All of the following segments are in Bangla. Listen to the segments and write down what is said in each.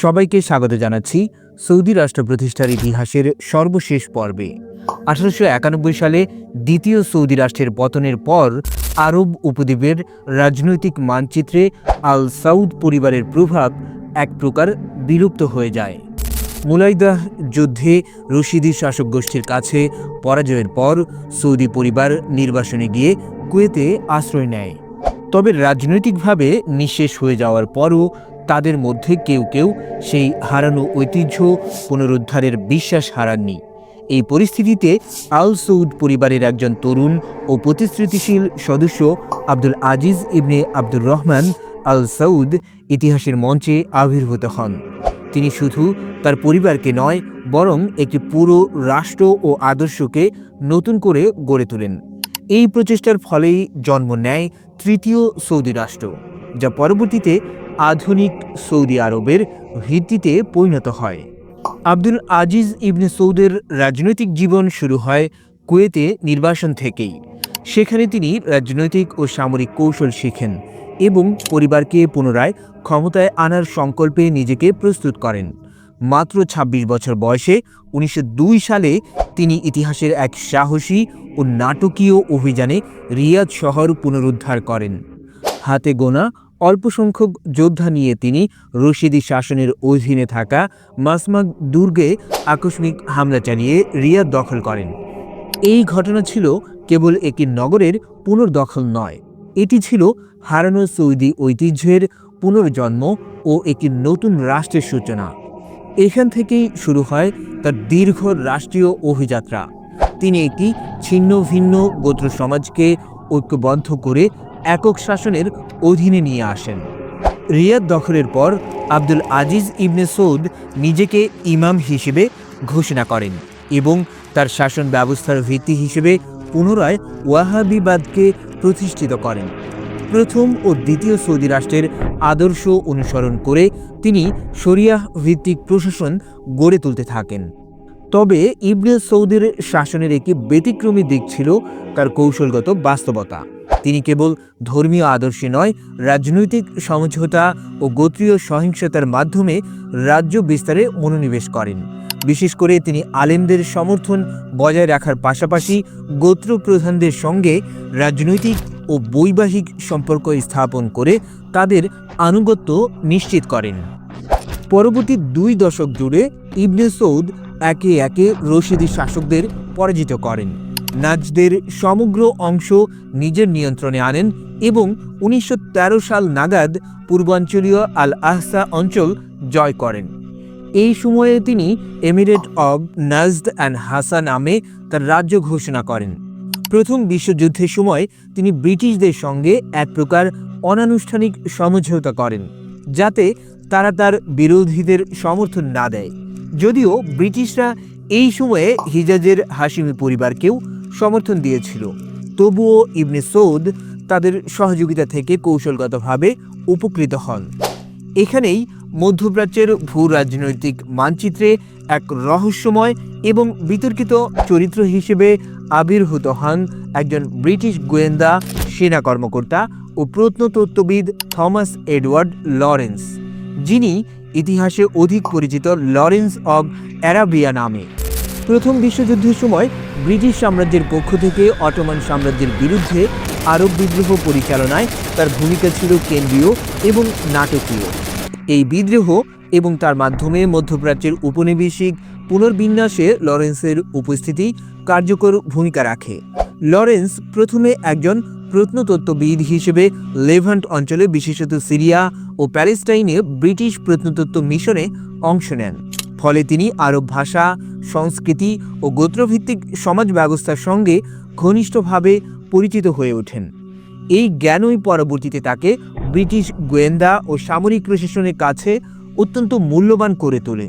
সবাইকে স্বাগত জানাচ্ছি সৌদি রাষ্ট্র প্রতিষ্ঠার ইতিহাসের সর্বশেষ পর্বে। আঠারোশো একানব্বই সালে দ্বিতীয় সৌদি রাষ্ট্রের পতনের পর আরব উপদ্বীপের রাজনৈতিক মানচিত্রে আল সাউদ পরিবারের প্রভাব এক প্রকার বিলুপ্ত হয়ে যায়। মুলাইদাহ যুদ্ধে রশিদি শাসক গোষ্ঠীর কাছে পরাজয়ের পর সৌদি পরিবার নির্বাসনে গিয়ে কুয়েতে আশ্রয় নেয়। তবে রাজনৈতিকভাবে নিঃশেষ হয়ে যাওয়ার পরও তাদের মধ্যে কেউ কেউ সেই হারানো ঐতিহ্য পুনরুদ্ধারের বিশ্বাস হারাননি। এই পরিস্থিতিতে আল সৌদ পরিবারের একজন তরুণ ও প্রতিশ্রুতিশীল সদস্য আব্দুল আজিজ ইবনে আব্দুর রহমান আল সৌদ ইতিহাসের মঞ্চে আবির্ভূত হন। তিনি শুধু তার পরিবারকে নয়, বরং একটি পুরো রাষ্ট্র ও আদর্শকে নতুন করে গড়ে তোলেন। এই প্রচেষ্টার ফলেই জন্ম নেয় তৃতীয় সৌদি রাষ্ট্র, যা পরবর্তীতে আধুনিক সৌদি আরবের ভিত্তিতে পরিণত হয়। আব্দুল আজিজ ইবনে সৌদের রাজনৈতিক জীবন শুরু হয় কুয়েতে নির্বাসন থেকেই। সেখানে তিনি রাজনৈতিক ও সামরিক কৌশল শেখেন এবং পরিবারকে পুনরায় ক্ষমতায় আনার সংকল্পে নিজেকে প্রস্তুত করেন। মাত্র ২৬ বছর বয়সে উনিশশো দুই সালে তিনি ইতিহাসের এক সাহসী ও নাটকীয় অভিযানে রিয়াদ শহর পুনরুদ্ধার করেন। হাতে গোনা অল্প সংখ্যক যোদ্ধা নিয়ে তিনি রশিদি শাসনের অধীনে থাকা মাসমাগ দুর্গে আকস্মিক হামলা চালিয়ে রিয়াদ দখল করেন। এই ঘটনা ছিল কেবল একটি নগরের পুনর্দখল নয়, এটি ছিল হারানো সৌদি ঐতিহ্যের পুনর্জন্ম ও একটি নতুন রাষ্ট্রের সূচনা। এখান থেকেই শুরু হয় তার দীর্ঘ রাষ্ট্রীয় অভিযাত্রা। তিনি একটি ছিন্ন ভিন্ন গোত্র সমাজকে ঐক্যবদ্ধ করে একক শাসনের অধীনে নিয়ে আসেন। রিয়াদ দখলের পর আব্দুল আজিজ ইবনে সৌদ নিজেকে ইমাম হিসেবে ঘোষণা করেন এবং তার শাসন ব্যবস্থার ভিত্তি হিসেবে পুনরায় ওয়াহাবিবাদকে প্রতিষ্ঠিত করেন। প্রথম ও দ্বিতীয় সৌদি রাষ্ট্রের আদর্শ অনুসরণ করে তিনি শরিয়াহ ভিত্তিক প্রশাসন গড়ে তুলতে থাকেন। তবে ইবনে সৌদের শাসনের একটি ব্যতিক্রমী দিক ছিল তার কৌশলগত বাস্তবতা। তিনি কেবল ধর্মীয় আদর্শে নয়, রাজনৈতিক সমঝোতা ও গোত্রীয় সহিংসতার মাধ্যমে রাজ্য বিস্তারে মনোনিবেশ করেন। বিশেষ করে তিনি আলেমদের সমর্থন বজায় রাখার পাশাপাশি গোত্র প্রধানদের সঙ্গে রাজনৈতিক ও বৈবাহিক সম্পর্ক স্থাপন করে তাদের আনুগত্য নিশ্চিত করেন। পরবর্তী দুই দশক জুড়ে ইবনে সৌদ একে একে রশিদি শাসকদের পরাজিত করেন। নাজদের সমগ্র অংশ নিজের নিয়ন্ত্রণে আনেন এবং উনিশশো তেরো সাল নাগাদ পূর্বাঞ্চলীয় আল আহসা অঞ্চল জয় করেন। এই সময়ে তিনি এমিরেট অব নাজদ অ্যান্ড হাসা নামে তার রাজ্য ঘোষণা করেন। প্রথম বিশ্বযুদ্ধের সময় তিনি ব্রিটিশদের সঙ্গে এক প্রকার অনানুষ্ঠানিক সমঝোতা করেন, যাতে তারা তার বিরোধীদের সমর্থন না দেয়। যদিও ব্রিটিশরা এই সময়ে হিজাজের হাসিমি পরিবারকেও সমর্থন দিয়েছিল। তবুও ইবনে সৌদ তাদের সহযোগিতা থেকে কৌশলগতভাবে উপকৃত হন। এখানেই মধ্যপ্রাচ্যের ভূ রাজনৈতিক মানচিত্রে এক রহস্যময় এবং বিতর্কিত চরিত্র হিসেবে আবির্ভূত হন একজন ব্রিটিশ গোয়েন্দা, সেনা কর্মকর্তা ও প্রত্নতত্ত্ববিদ থমাস এডওয়ার্ড লরেন্স, যিনি ইতিহাসে অধিক পরিচিত লরেন্স অব অ্যারাবিয়া নামে। প্রথম বিশ্বযুদ্ধের সময় ব্রিটিশ সাম্রাজ্যের পক্ষ থেকে অটোমান সাম্রাজ্যের বিরুদ্ধে আরব বিদ্রোহ পরিচালনায় তার ভূমিকা ছিল কেন্দ্রীয় এবং নাটকীয়। এই বিদ্রোহ এবং তার মাধ্যমে মধ্যপ্রাচ্যের উপনিবেশিক পুনর্বিন্যাসে লরেন্সের উপস্থিতি কার্যকর ভূমিকা রাখে। লরেন্স প্রথমে একজন প্রত্নতত্ত্ববিদ হিসেবে লেভান্ট অঞ্চলে বিশেষত সিরিয়া ও প্যালেস্টাইনে ব্রিটিশ প্রত্নতত্ত্ব মিশনে অংশ নেন। ফলে তিনি আরব ভাষা, সংস্কৃতি ও গোত্রভিত্তিক সমাজ ব্যবস্থার সঙ্গে ঘনিষ্ঠভাবে পরিচিত হয়ে ওঠেন। এই জ্ঞানই পরবর্তীতে তাকে ব্রিটিশ গোয়েন্দা ও সামরিক প্রশাসনের কাছে অত্যন্ত মূল্যবান করে তোলে।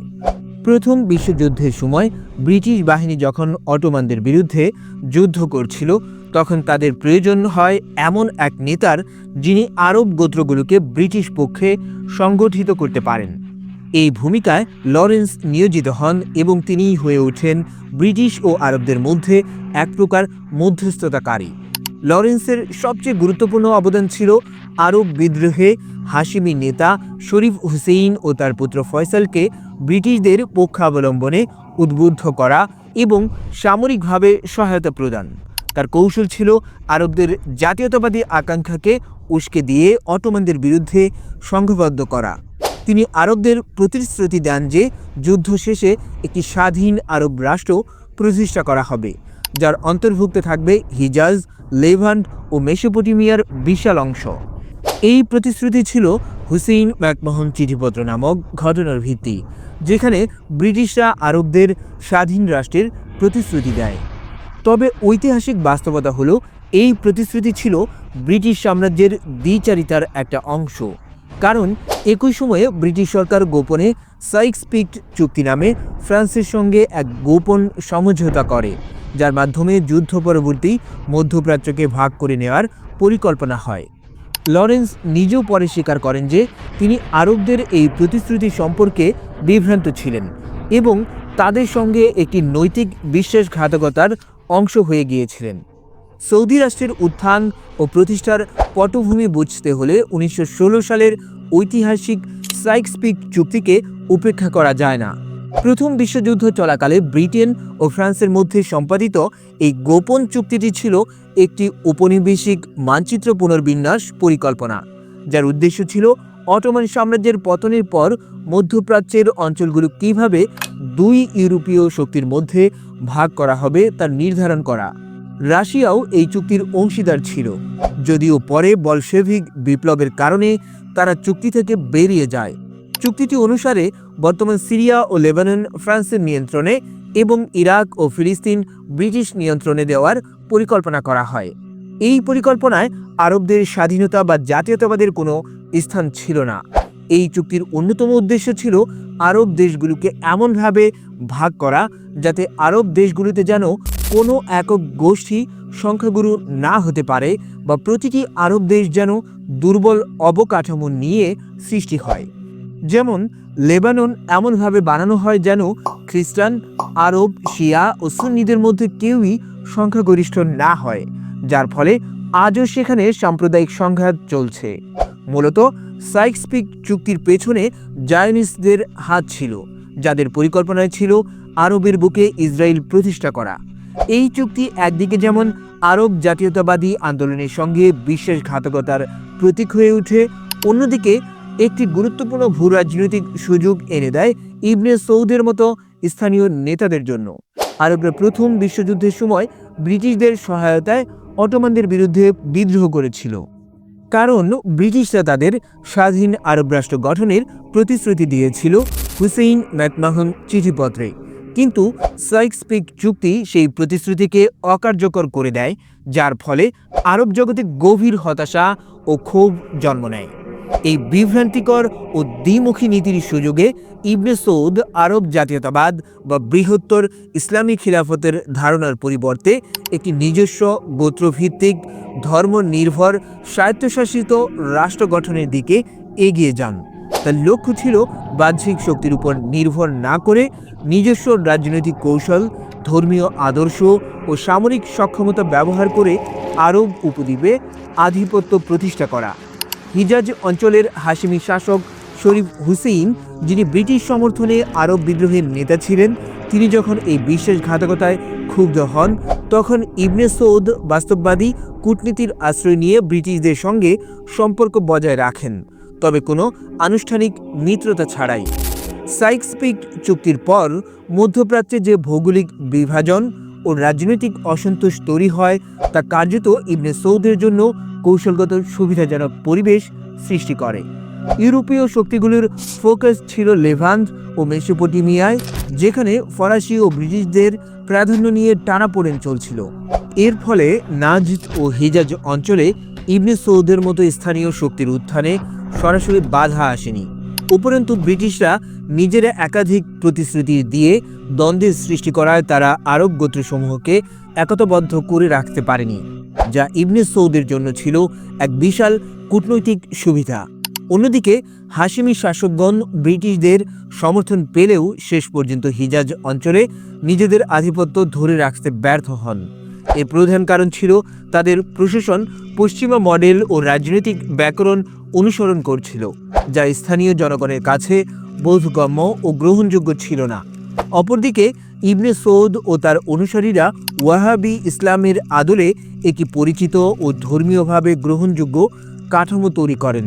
প্রথম বিশ্বযুদ্ধের সময় ব্রিটিশ বাহিনী যখন অটোমানদের বিরুদ্ধে যুদ্ধ করছিল, তখন তাদের প্রয়োজন হয় এমন এক নেতার যিনি আরব গোত্রগুলোকে ব্রিটিশ পক্ষে সংগঠিত করতে পারেন। এই ভূমিকায় লরেন্স নিয়োজিত হন এবং তিনিই হয়ে ওঠেন ব্রিটিশ ও আরবদের মধ্যে এক প্রকার মধ্যস্থতাকারী। লরেন্সের সবচেয়ে গুরুত্বপূর্ণ অবদান ছিল আরব বিদ্রোহে হাশিমি নেতা শরীফ হুসেইন ও তার পুত্র ফয়সালকে ব্রিটিশদের পক্ষাবলম্বনে উদ্বুদ্ধ করা এবং সামরিকভাবে সহায়তা প্রদান। তার কৌশল ছিল আরবদের জাতীয়তাবাদী আকাঙ্ক্ষাকে উস্কে দিয়ে অটোমানদের বিরুদ্ধে সংঘবদ্ধ করা। তিনি আরবদের প্রতিশ্রুতি দেন যে যুদ্ধ শেষে একটি স্বাধীন আরব রাষ্ট্র প্রতিষ্ঠা করা হবে, যার অন্তর্ভুক্ত থাকবে হিজাজ, লেভান্ট ও মেসোপটেমিয়ার বিশাল অংশ। এই প্রতিশ্রুতি ছিল হুসেইন ম্যাকমোহন চিঠিপত্র নামক ঘটনার ভিত্তি, যেখানে ব্রিটিশরা আরবদের স্বাধীন রাষ্ট্রের প্রতিশ্রুতি দেয়। তবে ঐতিহাসিক বাস্তবতা হলো, এই প্রতিশ্রুতি ছিল ব্রিটিশ সাম্রাজ্যের দ্বিচারিতার একটা অংশ। কারণ একই সময়ে ব্রিটিশ সরকার গোপনে সাইক্স পিক চুক্তি নামে ফ্রান্সের সঙ্গে এক গোপন সমঝোতা করে, যার মাধ্যমে যুদ্ধ পরবর্তী মধ্যপ্রাচ্যকে ভাগ করে নেওয়ার পরিকল্পনা হয়। লরেন্স নিজেও পরে স্বীকার করেন যে তিনি আরবদের এই প্রতিশ্রুতি সম্পর্কে বিভ্রান্ত ছিলেন এবং তাদের সঙ্গে একটি নৈতিক বিশ্বাসঘাতকতার অংশ হয়ে গিয়েছিলেন। সৌদি রাষ্ট্রের উত্থান ও প্রতিষ্ঠার পটভূমি বুঝতে হলে উনিশশো ষোলো সালের ঐতিহাসিক সাইক্স পিক চুক্তিকে উপেক্ষা করা যায় না। প্রথম বিশ্বযুদ্ধ চলাকালে ব্রিটেন ও ফ্রান্সের মধ্যে সম্পাদিত এই গোপন চুক্তিটি ছিল একটি উপনিবেশিক মানচিত্র পুনর্বিন্যাস পরিকল্পনা, যার উদ্দেশ্য ছিল অটোমান সাম্রাজ্যের পতনের পর মধ্যপ্রাচ্যের অঞ্চলগুলো কীভাবে দুই ইউরোপীয় শক্তির মধ্যে ভাগ করা হবে তার নির্ধারণ করা। রাশিয়াও এই চুক্তির অংশীদার ছিল। যদিও পরে বলশেভিক বিপ্লবের কারণে তারা চুক্তি থেকে বেরিয়ে যায়। চুক্তিটি অনুসারে বর্তমান সিরিয়া ও লেবানন ফ্রান্সের নিয়ন্ত্রণে এবং ইরাক ও ফিলিস্তিন ব্রিটিশ নিয়ন্ত্রণে দেওয়ার পরিকল্পনা করা হয়। এই পরিকল্পনায় আরবদের স্বাধীনতা বা জাতীয়তাবাদের কোনো স্থান ছিল না। এই চুক্তির অন্যতম উদ্দেশ্য ছিল আরব দেশগুলোকে এমনভাবে ভাগ করা যাতে আরব দেশগুলোতে যেন কোনো একক গোষ্ঠী সংখ্যাগুরু না হতে পারে বা প্রতিটি আরব দেশ যেন দুর্বল অবকাঠামো নিয়ে সৃষ্টি হয়। যেমন, লেবানন এমনভাবে বানানো হয় যেন খ্রিস্টান, আরব, শিয়া ও সুন্নিদের মধ্যে কেউই সংখ্যাগরিষ্ঠ না হয়, যার ফলে আজও সেখানে সাম্প্রদায়িক সংঘাত চলছে। মূলত সাইক্সপিক চুক্তির পেছনে জায়নিস্টদের হাত ছিল, যাদের পরিকল্পনায় ছিল আরবের বুকে ইসরায়েল প্রতিষ্ঠা করা। এই চুক্তি একদিকে যেমন আরব জাতীয়তাবাদী আন্দোলনের সঙ্গে বিশ্বাসঘাতকতার প্রতীক হয়ে ওঠে, অন্যদিকে একটি গুরুত্বপূর্ণ ভূ রাজনৈতিক সুযোগ এনে দেয় ইবনে সৌদের মতো স্থানীয় নেতাদের জন্য। আরবরা প্রথম বিশ্বযুদ্ধের সময় ব্রিটিশদের সহায়তায় অটোমানদের বিরুদ্ধে বিদ্রোহ করেছিল। কারণ ব্রিটিশরা তাদের স্বাধীন আরব রাষ্ট্র গঠনের প্রতিশ্রুতি দিয়েছিল, হুসেইন ম্যাকমাহন চিঠিপত্রে। কিন্তু সাইক্স পিক চুক্তি সেই প্রতিশ্রুতিকে অকার্যকর করে দেয়, যার ফলে আরব জগতে গভীর হতাশা ও ক্ষোভ জন্ম নেয়। এই বিভ্রান্তিকর ও দ্বিমুখী নীতির সুযোগে ইবনে সৌদ আরব জাতীয়তাবাদ বা বৃহত্তর ইসলামী খিলাফতের ধারণার পরিবর্তে একটি নিজস্ব গোত্রভিত্তিক ধর্মনির্ভর স্বায়ত্তশাসিত রাষ্ট্র গঠনের দিকে এগিয়ে যান। তার লক্ষ্য ছিল বাহ্যিক শক্তির উপর নির্ভর না করে নিজস্ব রাজনৈতিক কৌশল, ধর্মীয় আদর্শ ও সামরিক সক্ষমতা ব্যবহার করে আরব উপদ্বীপে আধিপত্য প্রতিষ্ঠা করা। হিজাজ অঞ্চলের হাসিমি শাসক শরীফ হুসেইন, যিনি ব্রিটিশ সমর্থনে আরব বিদ্রোহের নেতা ছিলেন, তিনি যখন এই বিশ্বাসঘাতকতায় ক্ষুব্ধ হন, তখন ইবনে সৌদ বাস্তববাদী কূটনীতির আশ্রয় নিয়ে ব্রিটিশদের সঙ্গে সম্পর্ক বজায় রাখেন। তবে কোনো আনুষ্ঠানিক মিত্রতা ছাড়াই। সাইক্স পিক চুক্তির পর মধ্যপ্রাচ্যে যে ভৌগোলিক বিভাজন ও রাজনৈতিক অসন্তোষ তৈরি হয়, তা কার্যত ইবনে সৌদের জন্য কৌশলগত সুবিধাজনক পরিবেশ সৃষ্টি করে। ইউরোপীয় শক্তিগুলির ফোকাস ছিল লেভান্ট ও মেসোপটেমিয়ায়, যেখানে ফরাসি ও ব্রিটিশদের প্রাধান্য নিয়ে টানাপোড়েন চলছিল। এর ফলে নাজদ ও হিজাজ অঞ্চলে ইবনে সৌদের মতো স্থানীয় শক্তির উত্থানে সরাসরি বাধা আসেনি। উপরন্তু ব্রিটিশরা নিজেরা একাধিক প্রতিশ্রুতি দিয়ে দ্বন্দ্বের সৃষ্টি করায় তারা আরব গোত্রসমূহকে একতাবদ্ধ করে রাখতে পারেনি, যা ইবনে সৌদের জন্য ছিল এক বিশাল কূটনৈতিক সুবিধা। অন্যদিকে হাসিমি শাসকগণ ব্রিটিশদের সমর্থন পেলেও শেষ পর্যন্ত হিজাজ অঞ্চলে নিজেদের আধিপত্য ধরে রাখতে ব্যর্থ হন। এর প্রধান কারণ ছিল তাদের প্রশাসন পশ্চিমা মডেল ও রাজনৈতিক ব্যাকরণ অনুসরণ করছিল, যা স্থানীয় জনগণের কাছে বোধগম্য ও গ্রহণযোগ্য ছিল না। অপরদিকে, ইবনে সৌদ ও তার অনুসারীরা ওয়াহাবি ইসলামের আদলে একটি পরিচিত ও ধর্মীয়ভাবে গ্রহণযোগ্য কাঠামো তৈরি করেন,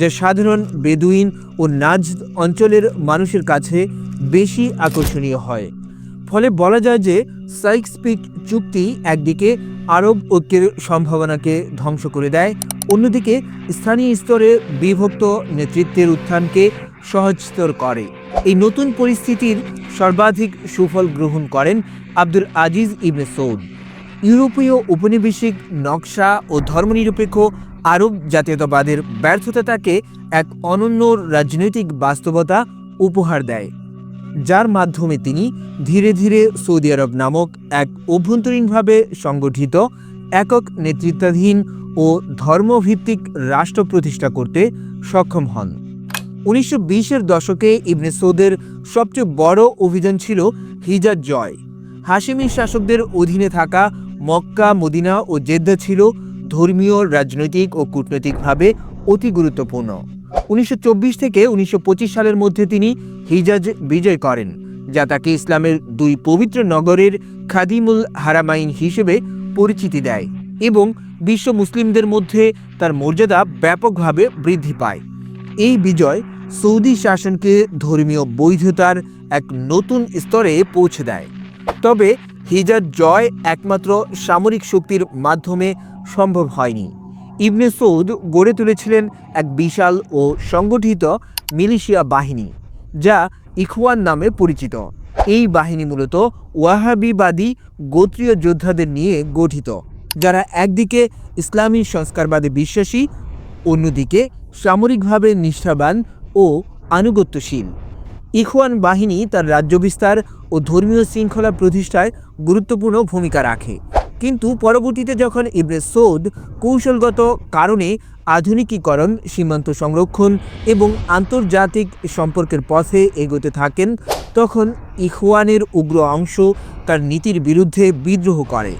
যা সাধারণ বেদুইন ও নাজ অঞ্চলের মানুষের কাছে বেশি আকর্ষণীয় হয়। ফলে বলা যায় যে সাইক্স পিক চুক্তি একদিকে আরব ঐক্যের সম্ভাবনাকে ধ্বংস করে দেয়, অন্যদিকে স্থানীয় স্তরে বিভক্ত নেতৃত্বের উত্থানকে সহজতর করে। এই নতুন পরিস্থিতির সর্বাধিক সুফল গ্রহণ করেন আব্দুল আজিজ ইবনে সৌদ। ইউরোপীয় উপনিবেশিক নকশা ও ধর্মনিরপেক্ষ আরব জাতীয়তাবাদের ব্যর্থতা তাকে এক অনন্য রাজনৈতিক বাস্তবতা উপহার দেয়। যার মাধ্যমে তিনি ধীরে ধীরে সৌদি আরব নামক এক অভ্যন্তরীণভাবে সংগঠিত, একক নেতৃত্বাধীন ও ধর্মভিত্তিক রাষ্ট্র প্রতিষ্ঠা করতে সক্ষম হন। উনিশশো বিশের দশকে ইবনে সৌদের সবচেয়ে বড় অভিযান ছিল হিজাজ জয়। হাশিমি শাসকদের অধীনে থাকা মক্কা, মদিনা ও জেদ্দা ছিল ধর্মীয়, রাজনৈতিক ও কূটনৈতিকভাবে অতি গুরুত্বপূর্ণ। উনিশশো চব্বিশ থেকে উনিশশো পঁচিশ সালের মধ্যে তিনি হিজাজ বিজয় করেন, যা তাকে ইসলামের দুই পবিত্র নগরের খাদিমুল হারামাইন হিসেবে পরিচিতি দেয় এবং বিশ্ব মুসলিমদের মধ্যে তার মর্যাদা ব্যাপকভাবে বৃদ্ধি পায়। এই বিজয় সৌদি শাসনকে ধর্মীয় বৈধতার এক নতুন স্তরে পৌঁছে দেয়। তবে হিজাজ জয় একমাত্র সামরিক শক্তির মাধ্যমে সম্ভব হয়নি। ইবনে সৌদ গড়ে তুলেছিলেন এক বিশাল ও সংগঠিত মিলিশিয়া বাহিনী, যা ইখওয়ান নামে পরিচিত। এই বাহিনী মূলত ওয়াহাবিবাদী গোত্রীয় যোদ্ধাদের নিয়ে গঠিত, যারা একদিকে ইসলামী সংস্কারবাদে বিশ্বাসী, অন্যদিকে সামরিকভাবে নিষ্ঠাবান ও আনুগত্যশীল। ইখওয়ান বাহিনী তার রাজ্য বিস্তার ও ধর্মীয় শৃঙ্খলা প্রতিষ্ঠায় গুরুত্বপূর্ণ ভূমিকা রাখে। কিন্তু পরবর্তীতে যখন ইবনে সৌদ কৌশলগত কারণে আধুনিকীকরণ, সীমান্ত সংরক্ষণ এবং আন্তর্জাতিক সম্পর্কের পথে এগোতে থাকেন, তখন ইখওয়ানের উগ্র অংশ তার নীতির বিরুদ্ধে বিদ্রোহ করে।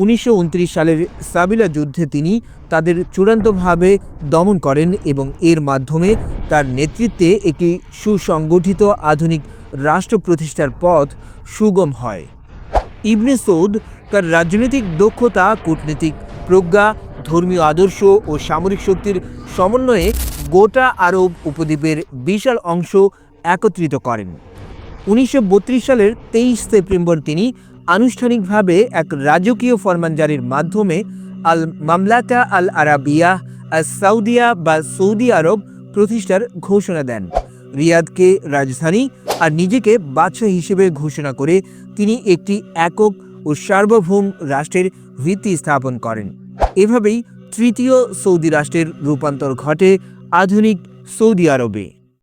উনিশশো উনত্রিশ সালের সাবিলা যুদ্ধে তিনি তাদের চূড়ান্তভাবে দমন করেন এবং এর মাধ্যমে তার নেতৃত্বে একটি সুসংগঠিত আধুনিক রাষ্ট্র প্রতিষ্ঠার পথ সুগম হয়। ইবনে সৌদ তার রাজনৈতিক দক্ষতা, কূটনীতিক প্রজ্ঞা, ধর্মীয় আদর্শ ও সামরিক শক্তির সমন্বয়ে গোটা আরব উপদ্বীপের বিশাল অংশ একত্রিত করেন। উনিশশো বত্রিশ সালের তেইশ সেপ্টেম্বর তিনি আনুষ্ঠানিকভাবে এক রাজকীয় ফরমান জারির মাধ্যমে আল মামলাকা আল আরাবিয়া, আল সাউদিয়া বা সৌদি আরব প্রতিষ্ঠার ঘোষণা দেন। রিয়াদকে রাজধানী আর নিজেকে বাদশাহ হিসেবে ঘোষণা করে তিনি একটি একক ও সার্বভৌম রাষ্ট্রের ভিত্তি স্থাপন করেন। এভাবেই তৃতীয় সৌদি রাষ্ট্রের রূপান্তর ঘটে আধুনিক সৌদি আরবে।